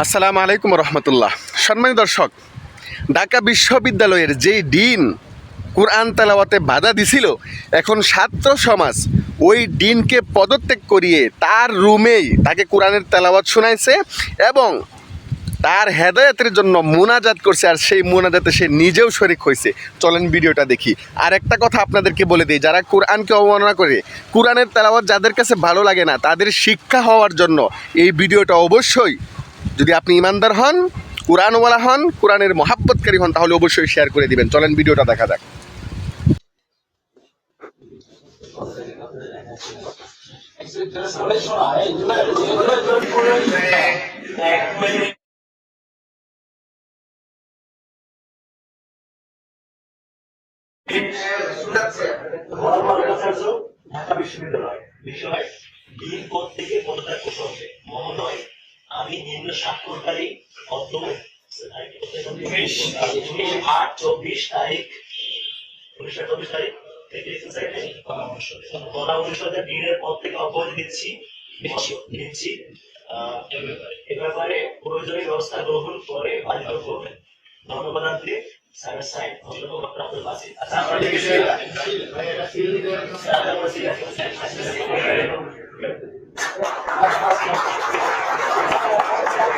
আসসালামু আলাইকুম রহমতুল্লাহ। সম্মানিত দর্শক, ঢাকা বিশ্ববিদ্যালয়ের যেই ডিন কোরআন তালাওয়াতে বাধা দিছিল, এখন ছাত্র সমাজ ওই ডিনকে পদত্যাগ করিয়ে তার রুমেই তাকে কোরআনের তেলাওয়াত শোনাইছে এবং তার হেদায়তের জন্য মোনাজাত করছে আর সেই মোনাজাতে সে নিজেও শরিক হয়েছে চলেন ভিডিওটা দেখি। আর একটা কথা আপনাদেরকে বলে দিই, যারা কোরআনকে অবমাননা করে, কোরআনের তেলাওয়াত যাদের কাছে ভালো লাগে না, তাদের শিক্ষা হওয়ার জন্য এই ভিডিওটা অবশ্যই যদি আপনি ইমানদার হন, কোরআনওয়ালা হন, কোরআনের মহাব্বতকারী হন, তাহলে অবশ্যই শেয়ার করে দিবেন। চলেন, ভিডিওটা দেখা যাক। ঢাকা বিশ্ববিদ্যালয় বিষয় দিন পদ থেকে পদত্যাগ করতে মহোদয় আমি নিম্ন স্বাক্ষরকারী উনিশ আট চব্বিশ তারিখ উনিশশো চব্বিশ তারিখ থেকে কলা অনুষদের ডিনের পদ থেকে অব্যাহতি দিচ্ছি দিচ্ছি। আহ, এ ব্যাপারে। প্রয়োজনীয় ব্যবস্থা গ্রহণ করে বাধিত করবেন ধন্যবাদ আনতে স্যারের আচ্ছা আমরা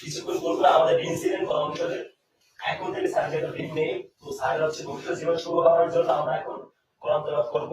হচ্ছে কিছুক্ষণ বলব, আমাদের ইনসিডেন্ট কর্মচারীদের এখন থেকে স্যার যেটা দিন নেই, তো স্যার হচ্ছে ভবিষ্যৎ জীবন শুভ করার জন্য আমরা এখন কোরআন তেলাওয়াত করব।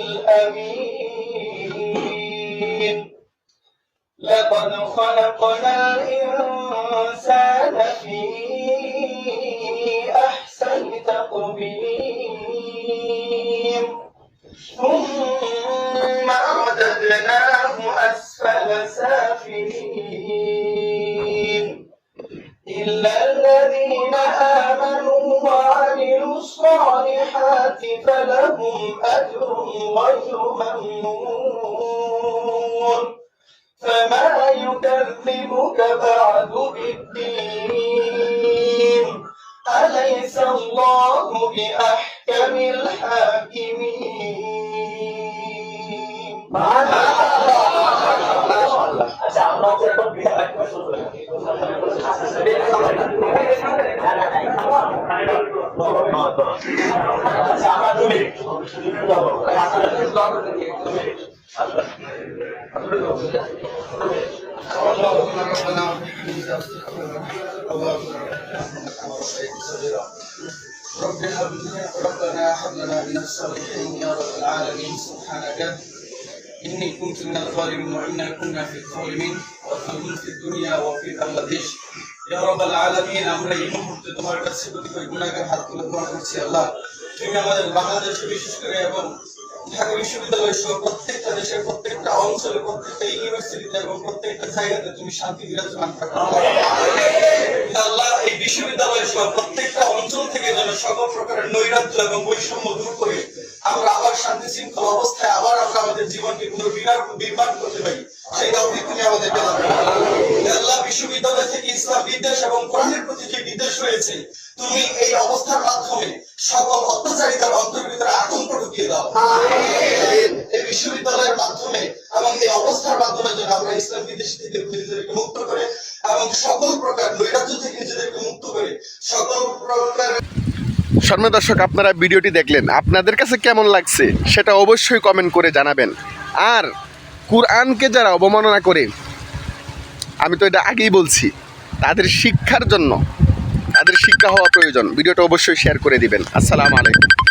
الأمين. لقد خلقنا الإنسان في أحسن تقويم. إلا الذين آمنوا وعملوا الصالحات فلهم أجر غير ممنون فما يكذبك بعد بالدين أليس الله بأحكم الحاكمين ربنا هب لنا من الصالحين يا رب العالمين. سبحانك. إني كنت من الظالمين وإنا كنا في الظالمين وظلمون في الدنيا وفي بنغلاديش يا رب العالمين আমরা এই মুহূর্তে তোমার কাছে কতিপয় গুণাগার হাত তুলে দোয়া করছি আল্লাহ তুমি আমাদের বাংলাদেশে বিশেষ করে এবং ঢাকা বিশ্ববিদ্যালয় সহ প্রত্যেকটা দেশের প্রত্যেকটা অঞ্চলে প্রত্যেকটা ইউনিভার্সিটিতে এবং প্রত্যেকটা জায়গাতে তুমি শান্তি বিরাজমান আল্লাহ এই বিশ্ববিদ্যালয়ের বা প্রত্যেকটা অঞ্চল থেকে যেন সকল প্রকারের নৈরাজ্য এবং বৈষম্য দূর করে আমরা আবার শান্তি শৃঙ্খলা অবস্থায় আবার আমরা আমাদের জীবনকে পুনর্বিরার নির্মাণ করতে পারি সেই তৌফিক তুমি। হে আল্লাহ বিশ্ববিদ্যালয় থেকে ইসলাম বিদ্বেষ এবং কোরআনের প্রতি যে বিদ্বেষ রয়েছে তুমি এই অবস্থার মাধ্যমে সকল অত্যাচারিতার অন্তর ভিতরে আতঙ্ক ঢুকিয়ে দাও। এই বিশ্ববিদ্যালয়ের মাধ্যমে এবং এই অবস্থার মাধ্যমে যেন আমরা ইসলাম বিদেশ থেকে নিজেদেরকে মুক্ত করে এবং সকল প্রকার নৈরাজ্য থেকে নিজেদেরকে মুক্ত করে সকল প্রকার সম্মানিত দর্শক আপনারা ভিডিওটি দেখলেন। আপনাদের কাছে কেমন লাগছে সেটা অবশ্যই কমেন্ট করে জানাবেন। আর কুরআনকে যারা অবমাননা করে আমি তো এটা আগেই বলছি, তাদের শিক্ষার জন্য, তাদের শিক্ষা হওয়া প্রয়োজন। ভিডিওটা অবশ্যই শেয়ার করে দিবেন। আসসালামু আলাইকুম।